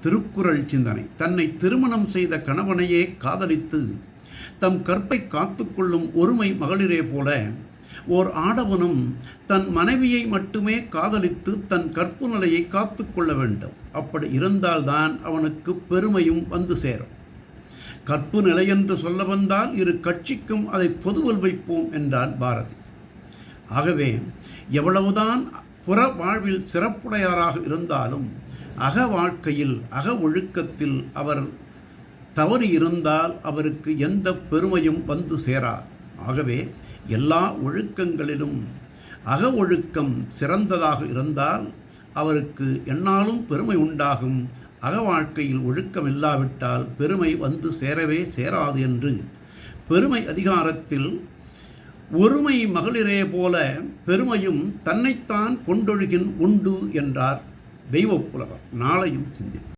திருக்குறள் சிந்தனை. தன்னை திருமணம் செய்த கணவனையே காதலித்து தம் கற்பை காத்துக்கொள்ளும் ஒருமை மகளிரே போல ஓர் ஆடவனும் தன் மனைவியை மட்டுமே காதலித்து தன் கற்பு நிலையை காத்துக்கொள்ள வேண்டும். அப்படி இருந்தால்தான் அவனுக்கு பெருமையும் வந்து சேரும். கற்பு நிலை என்று சொல்ல வந்தால் இரு கட்சிக்கும் அதை பொதுவில் வைப்போம் என்றார் பாரதி. ஆகவே எவ்வளவுதான் புற வாழ்வில் சிறப்புடையாராக இருந்தாலும் அக வாழ்க்கையில் அக ஒழுக்கத்தில் அவர் தவறு இருந்தால் அவருக்கு எந்த பெருமையும் வந்து சேரா ஆகவே எல்லா ஒழுக்கங்களிலும் அக ஒழுக்கம் சிறந்ததாக இருந்தால் அவருக்கு என்னாலும் பெருமை உண்டாகும். அக வாழ்க்கையில் ஒழுக்கம் இல்லாவிட்டால் பெருமை வந்து சேரவே சேராது என்று பெருமை அதிகாரத்தில் ஒருமை மகளிரே போல பெருமையும் தன்னைத்தான் கொண்டொழுகின் உண்டு என்றார். தெய்வ தெய்வப்புலவர் நாளையும் சிந்திப்போம்.